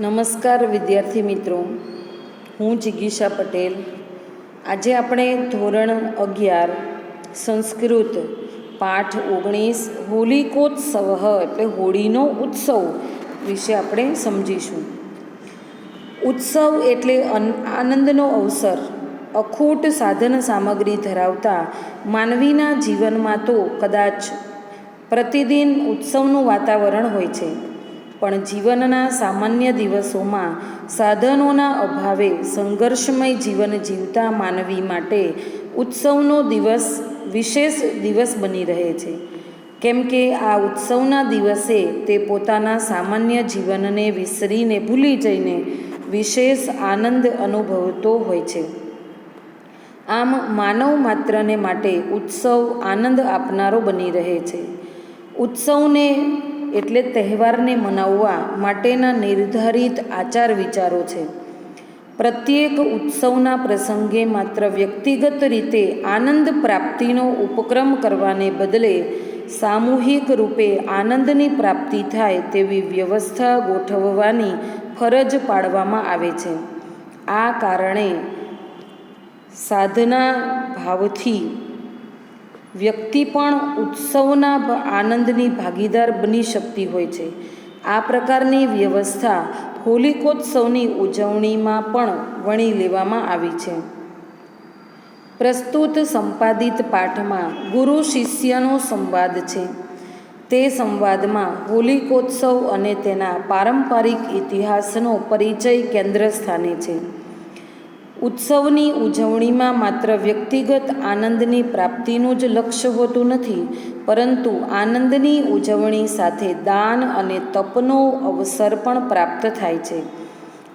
નમસ્કાર વિદ્યાર્થી મિત્રો. હું જિગીશા પટેલ. આજે આપણે ધોરણ અગિયાર, સંસ્કૃત, પાઠ ઓગણીસ, હોલિકોત્સવ એટલે હોળીનો ઉત્સવ વિશે આપણે સમજીશું. ઉત્સવ એટલે આનંદનો અવસર. અખૂટ સાધન સામગ્રી ધરાવતા માનવીના જીવનમાં તો કદાચ પ્રતિદિન ઉત્સવનું વાતાવરણ હોય છે. પણ જીવનના સામાન્ય દિવસોમાં સાધનોના અભાવે સંઘર્ષમય જીવન જીવતા માનવી માટે ઉત્સવનો દિવસ વિશેષ દિવસ બની રહે છે. કેમ કે આ ઉત્સવના દિવસે તે પોતાના સામાન્ય જીવનને વિસરીને ભૂલી જઈને વિશેષ આનંદ અનુભવતો હોય છે. આમ માનવ માત્રને માટે ઉત્સવ આનંદ આપનારો બની રહે છે. ઉત્સવને એટલે તહેવારને મનાવવા માટેના નિર્ધારિત આચાર વિચારો છે. પ્રત્યેક ઉત્સવના પ્રસંગે માત્ર વ્યક્તિગત રીતે આનંદ પ્રાપ્તિનો ઉપક્રમ કરવાને બદલે સામૂહિક રૂપે આનંદની પ્રાપ્તિ થાય તેવી વ્યવસ્થા ગોઠવવાની ફરજ પાડવામાં આવે છે. આ કારણે સાધના ભાવથી વ્યક્તિ પણ ઉત્સવના આનંદની ભાગીદાર બની શકતી હોય છે. આ પ્રકારની વ્યવસ્થા હોલિકોત્સવની ઉજવણીમાં પણ વણી લેવામાં આવી છે. પ્રસ્તુત સંપાદિત પાઠમાં ગુરુ શિષ્યનો સંવાદ છે. તે સંવાદમાં હોલિકોત્સવ અને તેના પારંપરિક ઇતિહાસનો પરિચય કેન્દ્ર સ્થાને છે. ઉત્સવની ઉજવણીમાં માત્ર વ્યક્તિગત આનંદની પ્રાપ્તિનું જ લક્ષ્ય હોતું નથી, પરંતુ આનંદની ઉજવણી સાથે દાન અને તપનો અવસર પણ પ્રાપ્ત થાય છે.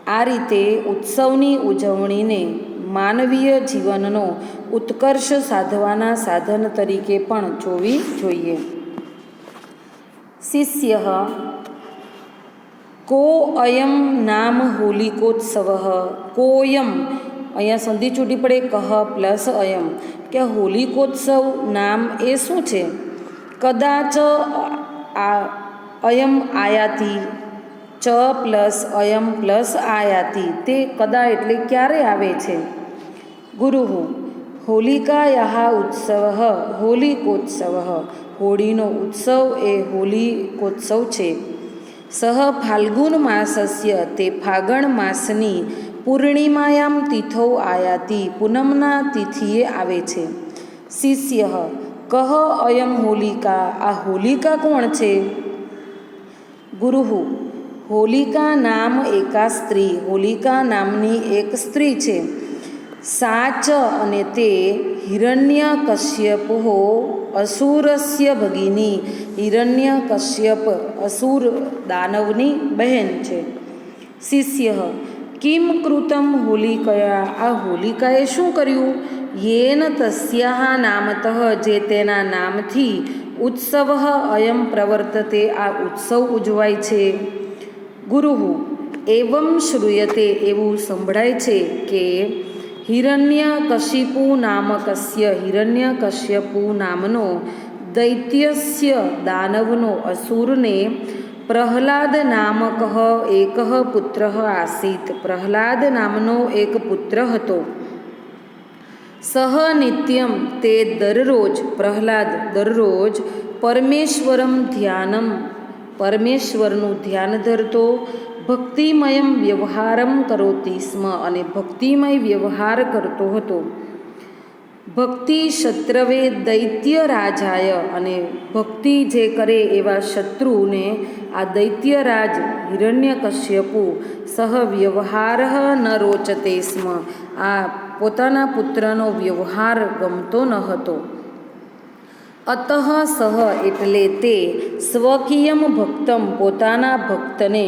આ રીતે ઉત્સવની ઉજવણીને માનવીય જીવનનો ઉત્કર્ષ સાધવાના સાધન તરીકે પણ જોવી જોઈએ. શિષ્ય, કો અયમ નામ હોલિકોત્સવ, કોયમ અહીંયા સંધિ છૂટી પડે કહ પ્લસ અયમ કે હોલિકોત્સવ નામ એ શું છે? કદાચ આ અયમ આયાતી, ચ પ્લસ અયમ પ્લસ આયાતી, તે કદા એટલે ક્યારે આવે છે? ગુરુ હોલિકાયા ઉત્સવ, હોલિકોત્સવ. હોળીનો ઉત્સવ એ હોલિકોત્સવ છે. સહ ફાલ્ગુન માસસ્ય, તે ફાગણ માસની પૂર્ણિમાયામ તિથૌ આયાતિ, પૂનમના તિથિએ આવે છે. શિષ્ય, કહ અયમ હોલિકા, આ હોલિકા કોણ છે? ગુરુ હોલિકા નામ એકા સ્ત્રી, હોલિકા નામની એક સ્ત્રી છે. સાચ અને તે હિરણ્ય કશ્યપ અસુરસ્ય ભગિની હિરણ્ય કશ્યપ અસુર દાનવની બહેન છે. શિષ્ય કિમ કૃતમ હોલિકયા આ હોલિકાએ શું કર્યું? યેન તસ્યા નામતઃ જે તેના નામથી ઉત્સવ અયમ પ્રવર્તતે આ ઉત્સવ ઉજવાય છે। ગુરુ એવમ શ્રૂયતે એવું સંભળાય છે કે હિરણ્ય કશિપુ નામકસ્ય હિરણ્ય કશ્યપુ નામનો દૈત્યસ્ય દાનવનો અસુરને પ્રહલાદ નામક એક પુત્ર આસીત. પ્રહલાદ નામનો એક પુત્ર હતો. સહ નિત્યમ તે દરરોજ, પ્રહલાદ દરરોજ પરમેશ્વરમ ધ્યાનમ. પરમેશ્વરનું ધ્યાન ધરતો, ભક્તિમયમ વ્યવહારમ કરોતી સ્મ અને ભક્તિમય વ્યવહાર કરતો હતો. ભક્તિ શત્રવે દૈત્ય રાજાય અને ભક્તિ જે કરે એવા શત્રુને આ દૈત્યરાજ હિરણ્યકશ્યપુ સહ વ્યવહાર ન રોચતે સ્મ. આ પોતાના પુત્રનો વ્યવહાર ગમતો ન હતો. અતઃ સહ એટલે તે સ્વકીયમ ભક્તમ પોતાના ભક્તને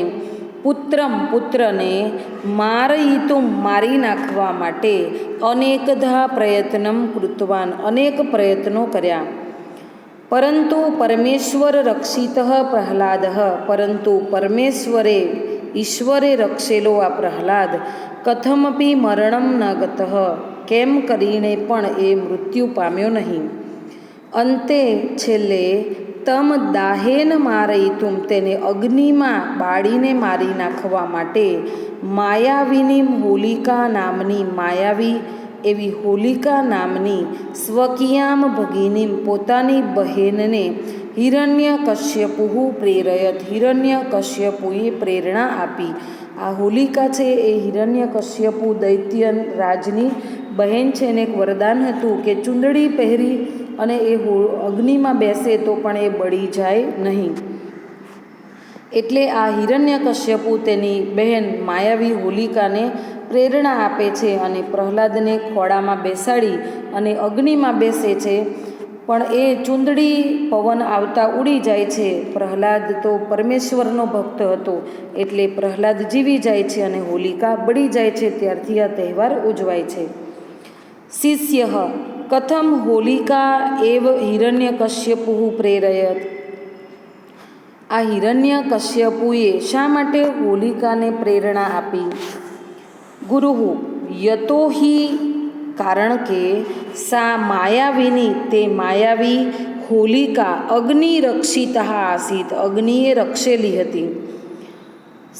પુત્રમ પુત્રને મારયિતુમ મારી નાખવા માટે અનેકધા પ્રયત્નમ કૃતવાન, અનેક પ્રયત્નો કર્યા. પરંતુ પરમેશ્વર રક્ષિત પ્રહલાદ, પરંતુ પરમેશ્વરે ઈશ્વરે રક્ષેલો આ પ્રહલાદ. કથમપી મરણમ ન ગત, કેમ કરીને પણ એ મૃત્યુ પામ્યો નહીં. અંતે છેલ્લે તમ દાહેન મારયિતુમ તેને અગ્નિમાં બાળીને મારી નાખવા માટે. માયાવીની હોલિકા નામની માયાવી એવી હોલિકા નામની સ્વકિયામ ભગિનીમ પોતાની બહેનને હિરણ્ય કશ્યપુહુ પ્રેરયત હિરણ્ય કશ્યપુએ પ્રેરણા આપી. આ હોલિકા છે એ હિરણ્ય કશ્યપુ દૈત્ય રાજની બહેન છે એને એક વરદાન હતું કે ચૂંદડી પહેરી અને એ અગ્નિમાં બેસે તો પણ એ બળી જાય નહીં. એટલે આ હિરણ્યકશ્યપુ તેની બહેન માયાવી હોલિકાને પ્રેરણા આપે છે અને પ્રહલાદને ખોળામાં બેસાડી અને અગ્નિમાં બેસે છે. પણ એ ચૂંદડી પવન આવતા ઉડી જાય છે. પ્રહલાદ તો પરમેશ્વરનો ભક્ત હતો. એટલે પ્રહલાદ જીવી જાય છે અને હોલિકા બળી જાય છે. ત્યારથી આ તહેવાર ઉજવાય છે. શિષ્ય કથમ હોલિકા એવ હિરણ્ય કશ્યપુ પ્રેરયત આ હિરણ્ય કશ્યપુએ શા માટે હોલિકાને પ્રેરણા આપી ગુરુ યતો હિ કારણ કે સા માયાવીની તે માયાવી હોલિકા અગ્નિરક્ષિત આસીત અગ્નિએ રક્ષેલી હતી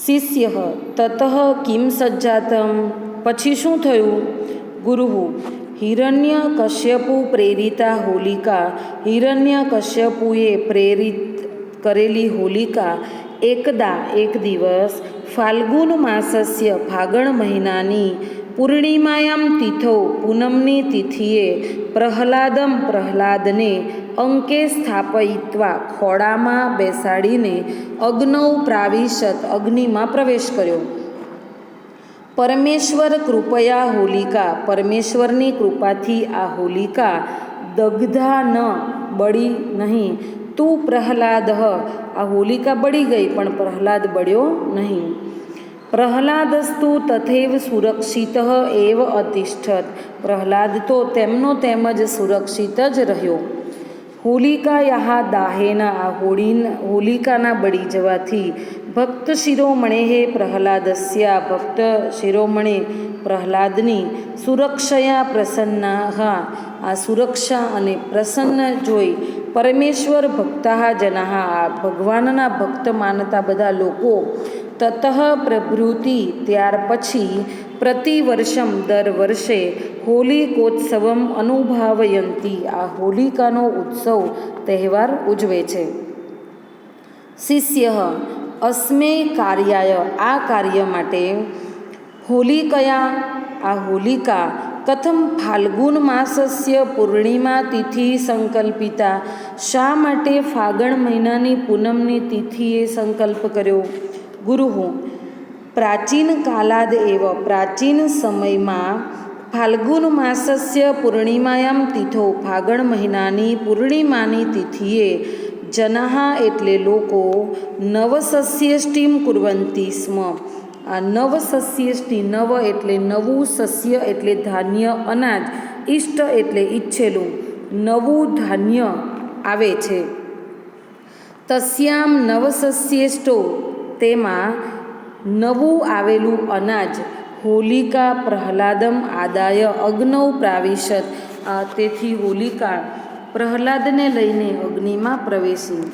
શિષ્ય તત કિમ સજ્જાતમ પછી શું થયું ગુરુ હિરણ્ય કશ્યપુ પ્રેરિતા હોલિકા, હિરણ્ય કશ્યપુએ પ્રેરિત કરેલી હોલિકા એકદા એક દિવસ ફાલ્ગુન માસસ્ય ફાગણ મહિનાની પૂર્ણિમાયામ તિથો પૂનમની તિથિએ પ્રહલાદમ પ્રહલાદને અંકે સ્થાપયિત્વા ખોડામાં બેસાડીને અગ્નૌ પ્રાવિશત અગ્નિમાં પ્રવેશ કર્યો. પરમેશ્વર કૃપયા હોલિકા, પરમેશ્વરની કૃપાથી આ હોલિકા દગ્ધા ન બળી નહીં. તું પ્રહલાદ આ હોલિકા બળી ગઈ, પણ પ્રહલાદ બળ્યો નહીં. પ્રહલાદસ્તુ તથૈવ સુરક્ષિત એવ અતિષ્ઠત. પ્રહલાદ તો તેમનો તેમ જ સુરક્ષિત જ રહ્યો. હોલિકા યહા દાહેના હોળી હોલિકાના બળી જવાથી ભક્ત શિરોમણે હે પ્રહલાદસ્યા, ભક્ત શિરોમણે પ્રહલાદની સુરક્ષયા પ્રસન્ના આ સુરક્ષા અને પ્રસન્ન જોઈ પરમેશ્વર ભક્તા જના, આ ભગવાનના ભક્ત માનતા બધા લોકો તતઃ પ્રભૃતિ ત્યાર પછી પ્રતિવર્ષમ દર વર્ષે હોલિકોત્સવમ અનુભાવયંતી. આ હોલિકાનો ઉત્સવ તહેવાર ઉજવે છે. શિષ્ય, અસ્મે કાર્યાય, આ કાર્ય માટે હોલિકયા. આ હોલિકા કથમ ફાલ્ગુન માસસ્ય પૂર્ણિમા તિથિ સંકલ્પિતા. શા માટે ફાગણ મહિનાની પૂનમની તિથિએ સંકલ્પ કર્યો? ગુરુ પ્રાચીન કાલાદ એવ, પ્રાચીન સમયમાં ફાલ્ગુન માસસ્ય પૂર્ણિમાયામ તિથો, ફાગણ મહિનાની પૂર્ણિમાની તિથિએ જનાહા એટલે લોકો નવસસ્યષ્ટીમ કુર્વંતી સ્મ. આ નવસસ્યષ્ટી નવ એટલે નવું સસ્ય એટલે ધાન્ય અનાજ ઇષ્ટ એટલે ઈચ્છેલું, નવું ધાન્ય આવે છે. તસ્યામ નવસસ્યેષ્ટો તેમાં નવું આવેલું અનાજ, હોલિકા, પ્રહલાદમ, આદાય, અગ્નૌ, પ્રાવિશત. તેથી હોલિકા પ્રહલાદને લઈને અગ્નિમાં પ્રવેશી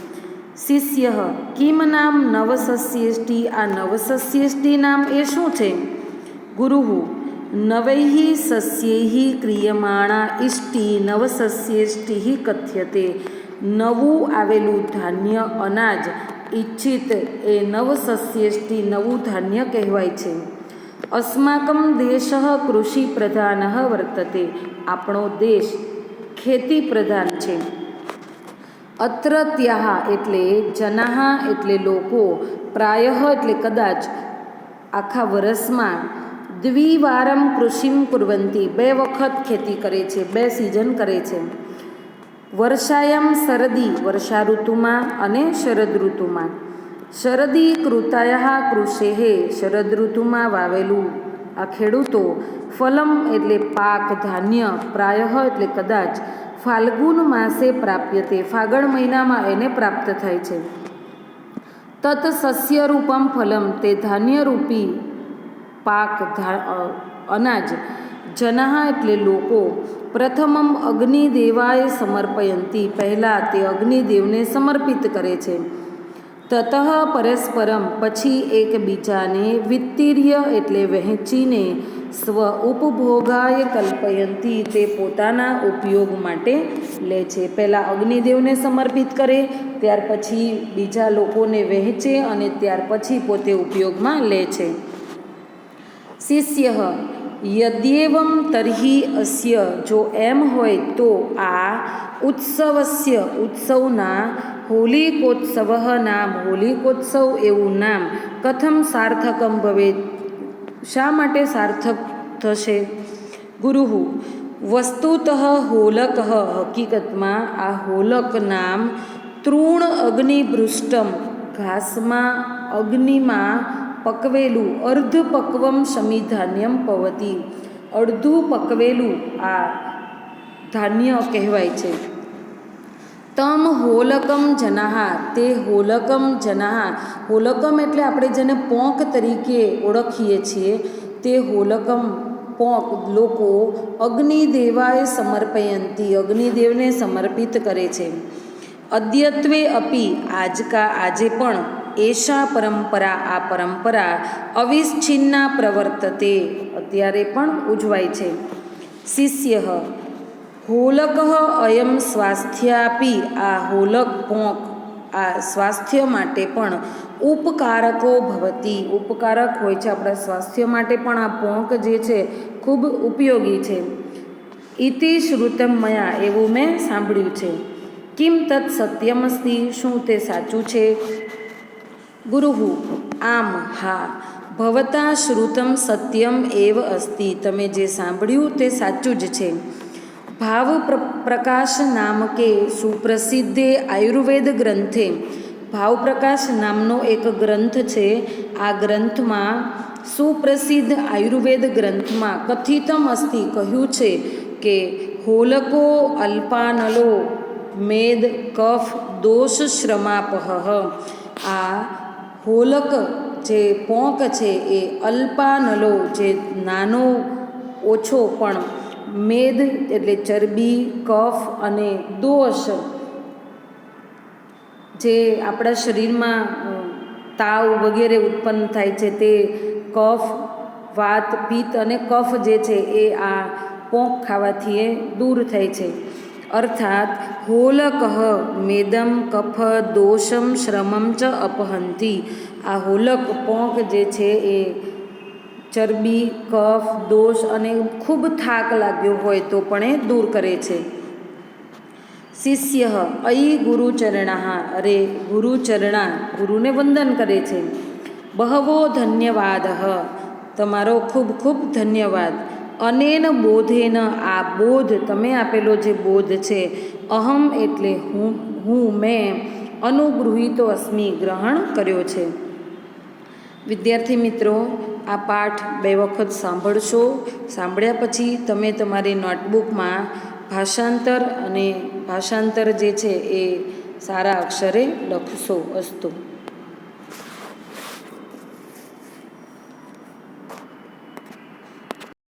શિષ્ય, કિમ નામ નવસસ્યેષ્ટિ? આ નવસસ્યેષ્ટિ નામ એ શું છે? ગુરુ નવૈ સસ્યૈ ક્રિયમાણા ઇષ્ટિ નવસસ્યેષ્ટિ કથ્યતે. નવું આવેલું ધાન્ય અનાજ ઈચ્છિત એ નવસસ્યેષ્ટિ નવું ધાન્ય કહેવાય છે. અસ્માકમ દેશ કૃષિ પ્રધાન વર્તતે. આપણો દેશ ખેતી પ્રધાન છે. અત્ર ત્યાહ એટલે જનાહ એટલે લોકો, પ્રાય એટલે કદાચ. આખા વર્ષમાં દ્વિવારમ કૃષિમ કુર્વંતી. બે વખત ખેતી કરે છે, બે સિઝન કરે છે. વર્ષાયમ શરદી વર્ષા ઋતુમાં અને શરદ ઋતુમાં શરદી કૃતાયા કૃષેહે શરદ ઋતુમાં વાવેલું આ ખેડૂતો ફલમ એટલે પાક, ધાન્ય, પ્રાય એટલે કદાચ ફાલ્ગુન માસે પ્રાપ્ય તે ફાગણ મહિનામાં એને પ્રાપ્ત થાય છે. તત સસ્યરૂપમ ફલમ તે ધાન્યરૂપી પાક અનાજ જનઃ એટલે લોકો. પ્રથમમ અગ્નિદેવાય સમર્પયંતી. પહેલાં તે અગ્નિદેવને સમર્પિત કરે છે. તતઃ પરસ્પરમ પછી એકબીજાને વિત્તીર્ય એટલે વહેંચીને સ્વ ઉપભોગાય કલ્પયંતી તે પોતાના ઉપયોગ માટે લે છે. પહેલાં અગ્નિદેવને સમર્પિત કરે, ત્યાર પછી બીજા લોકોને વહેંચે અને ત્યાર પછી પોતે ઉપયોગમાં લે છે. શિષ્ય યદ્યેવમ તર્હિ અસ્ય. જો એમ હોય તો આ ઉત્સવસ્ય, ઉત્સવના હોલિકોત્સવ નામ. હોલિકોત્સવ એવું નામ. કથમ સાર્થકમ ભવે. શા માટે સાર્થક થશે? ગુરુ વસ્તુતઃ હોલક. હકીકતમાં આ હોલક નામ તૃણ અગ્નિભૃષ્ટમ ઘાસમાં અગ્નિમાં પકવેલું અર્ધ પક્વમ સમિધાન્યમ પવતી. અડધું પકવેલું આ ધાન્ય કહેવાય છે. તમ હોલકમ જનાહા, તે હોલકમ જનાહા. હોલકમ એટલે આપણે જેને પોંક તરીકે ઓળખીએ છીએ, તે હોલકમ, પોંક લોકો અગ્નિદેવાય સમર્પયંતી, અગ્નિદેવને સમર્પિત કરે છે. અદ્યત્વે અપી આજકા આજે પણ એશા પરંપરા, આ પરંપરા અવિચ્છિન્ના પ્રવર્તતે અત્યારે પણ ઉજવાય છે. શિષ્ય હોલક અયમ સ્વાસ્થ્યાપી, આ હોલક પોંક આ સ્વાસ્થ્ય માટે પણ ઉપકારકો ભવતી. ઉપકારક હોય છે આપણા સ્વાસ્થ્ય માટે પણ આ પોંક જે છે ખૂબ ઉપયોગી છે. ઇતિ શ્રુતમ મયા, એવું મેં સાંભળ્યું છે. કિમ તત્ સત્યમસ્તી શું તે સાચું છે? ગુરુ, આમ હા, ભવતા શ્રુતમ સત્યમ એવ અસ્તિ. તમે જે સાંભળ્યું તે સાચું જ છે. ભાવ પ્રકાશ નામકે સુપ્રસિદ્ધે આયુર્વેદ ગ્રંથે. ભાવપ્રકાશ નામનો એક ગ્રંથ છે. આ ગ્રંથમાં સુપ્રસિદ્ધ આયુર્વેદ ગ્રંથમાં કથિતમ અસ્તિ કહ્યું છે કે, હોલકો અલ્પાનલો મેદ કફ દોષ શ્રમાપહ. આ હોલક જે પોંક છે એ અલ્પાનલો જે નાનો ઓછો પણ મેદ એટલે ચરબી, કફ અને દોષ જે આપણા શરીરમાં તાવ વગેરે ઉત્પન્ન થાય છે તે કફ, વાત, પિત્ત અને કફ જે છે એ આ પોંક ખાવાથી એ દૂર થાય છે. અર્થાત હોલક મેદમ કફ દોષમ શ્રમમ ચ અપહંતી આ હોલક પોંક જે છે એ ચરબી કફ દોષ અને ખૂબ થાક લાગ્યો હોય તો પણ એ દૂર કરે છે શિષ્ય અયી ગુરુચરણા અરે ગુરુચરણા ગુરુને વંદન કરે છે બહવો ધન્યવાદ તમારો ખૂબ ખૂબ ધન્યવાદ અનેન બોધેન આ બોધ, તમે આપેલો જે બોધ છે, અહમ એટલે હું હું મેં અનુગૃહિતો અસ્મિ ગ્રહણ કર્યો છે. વિદ્યાર્થી મિત્રો, આ પાઠ બે વખત સાંભળશો. સાંભળ્યા પછી તમે તમારી નોટબુકમાં ભાષાંતર અને ભાષાંતર જે છે એ સારા અક્ષરે લખશો અસ્તુ.